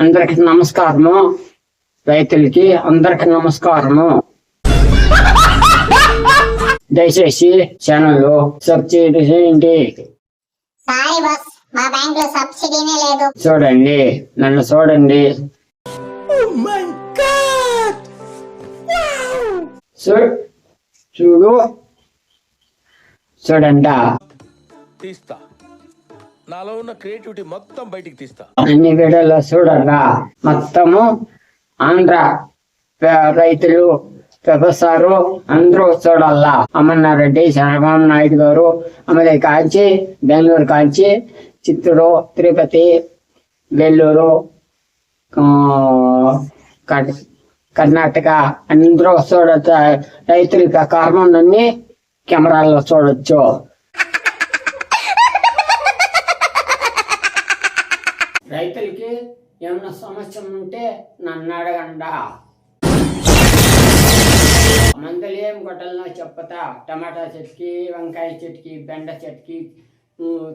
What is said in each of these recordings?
అందరికి నమస్కారము. రైతులకి అందరికి నమస్కారము. దయచేసి ఛానల్ సబ్సిడీ చేయండి. సారీ బాస్ మా బ్యాంక్లో సబ్సిడీనే లేదు. చూడండి. నన్ను చూడండి. చూ- చూడు. చూడండా. తీస్తా. నాలో ఉన్న క్రియేటివిటీ మొత్తం బయటికి తీస్తా. అన్ని వీడియోలో చూడరా మొత్తము ఆంధ్ర రైతులు వ్యవసారు అందరూ చూడాలా అమర్నారెడ్డి చంద్రబాబు నాయుడు గారు అమలే కాంచి బెంగళూరు కాంచి చిత్తూరు తిరుపతి వెల్లూరు ఆ, కర్ణాటక అందరూ చూడొచ్చు. రైతుల ప్రకారం అన్ని కెమెరాల్లో చూడొచ్చు. రైతులకి ఏమన్నా సమస్య ఉంటే నన్ను అడగండా. మందులు ఏం కొట్టాలనో చెప్పతా. టమాటా చెట్టుకి వంకాయ చెట్టుకి బెండ చెట్టుకి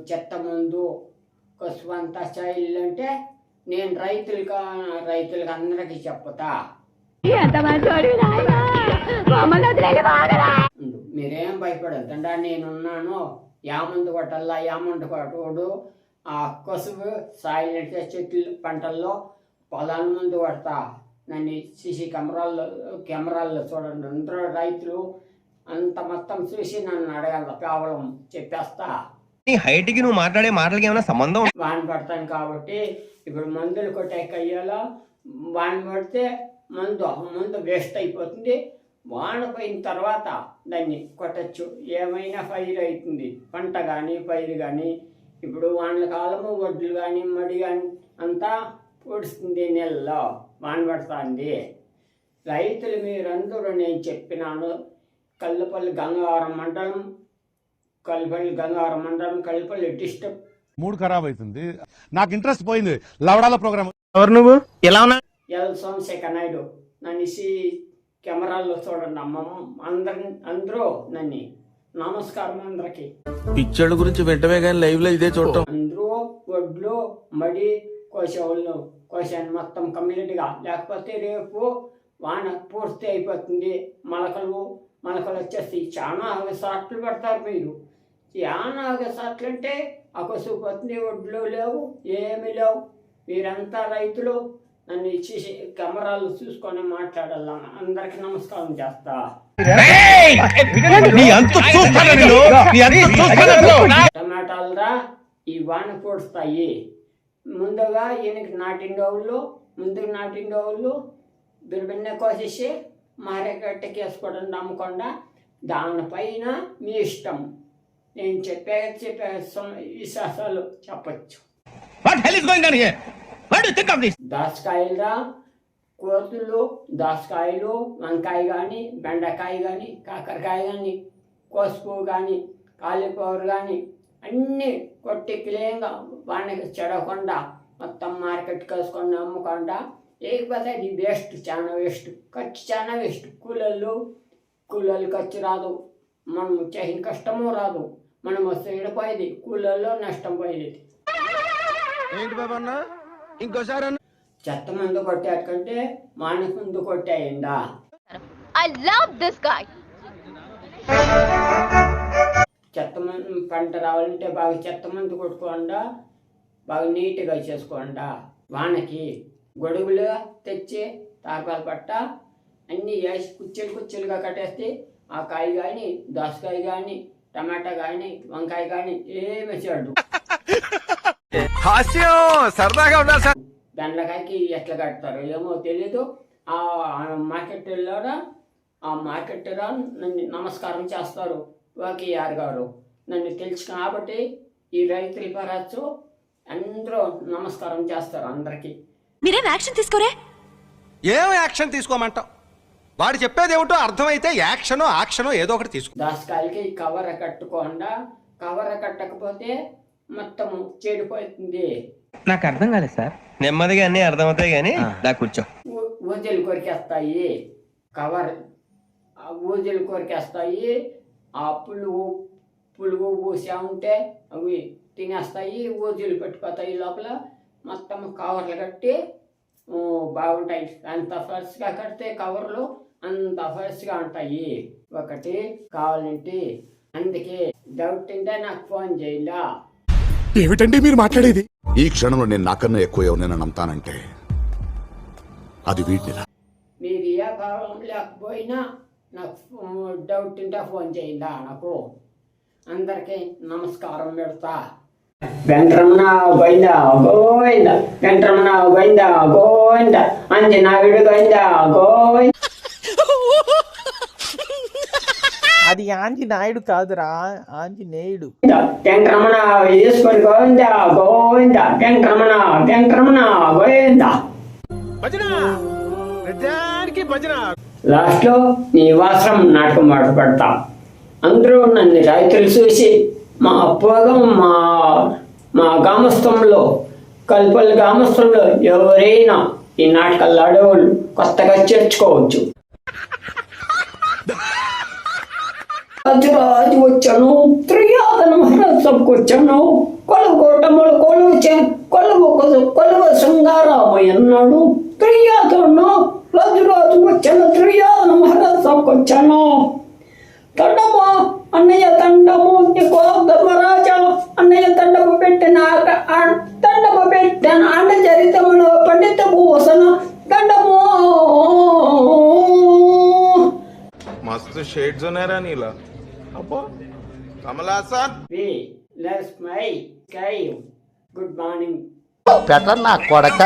చెత్త మందు కసుపు అంతా స్టైల్ అంటే నేను రైతులకు రైతులకు అందరికీ ఉండు. మీరేం భయపడద్దండా. నేనున్నాను కొట్టాలా యా మందు కొట్టకూడదు కసువు సాయిల్ చెట్లు పంటల్లో పొలాల ముందు కొడతా నన్ను సీసీ కెమెరాల్లో కెమెరాల్లో చూడండి. అందరూ రైతులు అంత మొత్తం చూసి నన్ను అడగల కేవలం చెప్పేస్తా. నీ హైట్కి నువ్వు మాట్లాడే మాటలకి ఏమైనా సంబంధం? వాన పడతాను కాబట్టి ఇప్పుడు మందులు కొట్టే కయ్యాలో వాన పడితే మందు మందు వేస్ట్ అయిపోతుంది. వాన పోయిన తర్వాత దాన్ని కొట్టచ్చు. ఏమైనా పైరు అవుతుంది. పంట కానీ పైరు కానీ ఇప్పుడు వానల కాలము వడ్లు కానీ మడి కానీ అంతా పొడుస్తుంది నెలలో. వాన పడుతుంది. రైతులు మీరందరూ నేను చెప్పినాను కల్లుపల్లి గంగవరం మండలం కల్పల్లి గంగవరం మండలం కల్పల్లి డిస్ట్రిక్ట్. మూడ్ ఖరాబ్ అవుతుంది నాకు ఇంట్రెస్ట్ పోయింది. లవడాల ప్రోగ్రామ్. ఎవరు నువ్వు? ఎలా ఉన్నా ఎల్ సోమశేఖర్ నాయుడు. నన్ను ఇసి కెమెరాల్లో చూడండి అమ్మ అందరి అందరూ నన్ను నమస్కారం అందరికి. పిచ్చోళ్ళ గురించి వెంటనే కానీ లైవ్లో ఇదే చూడటం. అందరూ వడ్లు మడి కోసేవాళ్ళు. కోసాను మొత్తం కంప్లీట్గా లేకపోతే రేపు వాన పూర్తి అయిపోతుంది. మొలకలు మొలకలు వచ్చేసి చాలా సాట్లు పెడతారు మీరు. చాలా సాట్లు అంటే ఆ కసుపు పోతుంది వడ్లు లేవు ఏమీ లేవు. మీరంతా రైతులు నన్ను ఇచ్చి కెమెరాలు చూసుకొని మాట్లాడాల? అందరికి నమస్కారం చేస్తా. టమాటాలురా ఈ వాన పూడుస్తాయి. ముందుగా ఈయనకి నాటిండోళ్ళు ముందుకు నాటిండోళ్ళు బిర్బిన్న కోసేసి మారేకట్టకి వేసుకోవడం నమ్మకుండా దానిపైన మీ ఇష్టం. నేను చెప్పే చెప్పే విశ్వాసాలు చెప్పచ్చు. You think of this? దాసకాయలురా కోతులు దాసకాయలు వంకాయ కానీ బెండకాయ కానీ కాకరకాయ కానీ కోసుపు కానీ కాలీఫ్లవర్ కానీ అన్నీ కొట్టి క్లీన్గా వానికి చెడకుండా మొత్తం మార్కెట్కి వేసుకొని అమ్మకుండా లేకపోతే అది వేస్ట్ చాలా వేస్ట్. ఖర్చు చాలా వేస్ట్. కూలర్లు కూలర్లు ఖర్చు రాదు. మనం చేసిన కష్టము రాదు. మనం వస్తే ఇడిపోయేది. కూలర్లో నష్టం పోయేది. ఏంటి బాబా అన్న? ఇంకోసారి చెత్త మందు కొట్టాకంటే మానస ముందు కొట్టాయండా? ఐ లవ్ దిస్ గాయ్ చెత్త మందు పంట రావాలంటే బాగా చెత్త మందు కొట్టుకోండా? బాగా నీట్గా చేసుకోండా? వానకి గొడుగులు తెచ్చి తాపాల పట్ట అన్నీ వేసి కుచ్చెలు కుచ్చెలుగా కట్టేస్తే ఆ కాయ కానీ దోసకాయ కానీ టమాటా కానీ వంకాయ కానీ ఏమి చెడు హాస్యం సరదాగా ఉండాలి సార్. బెండకాయకి ఎట్లా కడతారో ఏమో తెలీదు. ఆ మార్కెట్లో ఆ మార్కెట్లో నన్ను నమస్కారం చేస్తారు వాకియార్ గారు. నన్ను తెలుసు కాబట్టి ఈ రైతుల పరచు అందరూ నమస్కారం చేస్తారు అందరికీ. మీరేం యాక్షన్ తీసుకోరే? ఏం యాక్షన్ తీసుకోమంటావు? వాడు చెప్పేది ఏమిటో అర్థమైతే యాక్షన్ యాక్షన్ ఏదో ఒకటి తీసుకో. దాసకాయలకి కవర్ కట్టుకోకుండా కవర్ కట్టకపోతే మొత్తము చెడిపోతుంది. నాకు అర్థం కాలేదు సార్. నెమ్మదిగా అన్ని అర్థమవుతాయి కానీ దా కూర్చో. ఊజలు కొరికేస్తాయి. కవర్ ఆ ఊజలు కొరికేస్తాయి. ఆ పులుగు పులుగు పూసా ఉంటే అవి తినేస్తాయి. ఊజలు పెట్టిపోతాయి లోపల. మొత్తం కవర్లు కట్టి బాగుంటాయి. అంత ఫ్రెష్గా కడితే కవర్లు అంత ఫ్రెష్గా ఉంటాయి. ఒకటి కావాలంటే అందుకే డౌట్ ఉంటే నాకు ఫోన్ చేయాలా? ఏమిటండి మీరు మాట్లాడేది? ఈ క్షణంలో నేను నాకన్నా ఎక్కువ ఎవరినైనా నమ్ముతానంటే అది వీటిని మీరు ఏ కాలం లేకపోయినా నాకు డౌట్ ఉంటే ఫోన్ చేయండి నాకు అందరికీ నమస్కారం పెడతా. వెంకటరమణ గోవింద గోవింద వెంకటరమణ గోవింద గోవింద అంజనాయుడు గోవింద గోవింద. అది ఆంజనేయుడు కాదురా ఆంజనేయుడు ఈశ్వరి గోవింద గోవింద గోవింద. భజన! లాస్ట్లో నీ వాసరం నాటకం మాట పెడతా. అందరూ నన్ను రైతులు చూసి మా పోగం మా మా గ్రామస్థంలో కల్పల్ గ్రామస్థంలో ఎవరైనా ఈ నాటకాలు ఆడేవాళ్ళు కొత్తగా చేర్చుకోవచ్చు. రాజు వచ్చాను త్రియాదన మహారాజుకు వచ్చాను కొలువు కోటములు కొలువు చే కొలువు కొలువు శృంగారామయ్య అన్నాడు త్రియాదను రజురాజు వచ్చాను త్రియాదన మహారాజుకు వచ్చాను తండము అన్నయ్య తండము నీకు ధర్మరాజా అన్నయ్య తండము పెట్టిన తండము పెట్టిన అన్న చరితమును పండిత భూషణ తండము మస్తు షేడ్స్ ఉన్నారా నీలా. అబ్బో. Kamal Haasan we less my sky. Good morning. పెట్ట నా కొడక.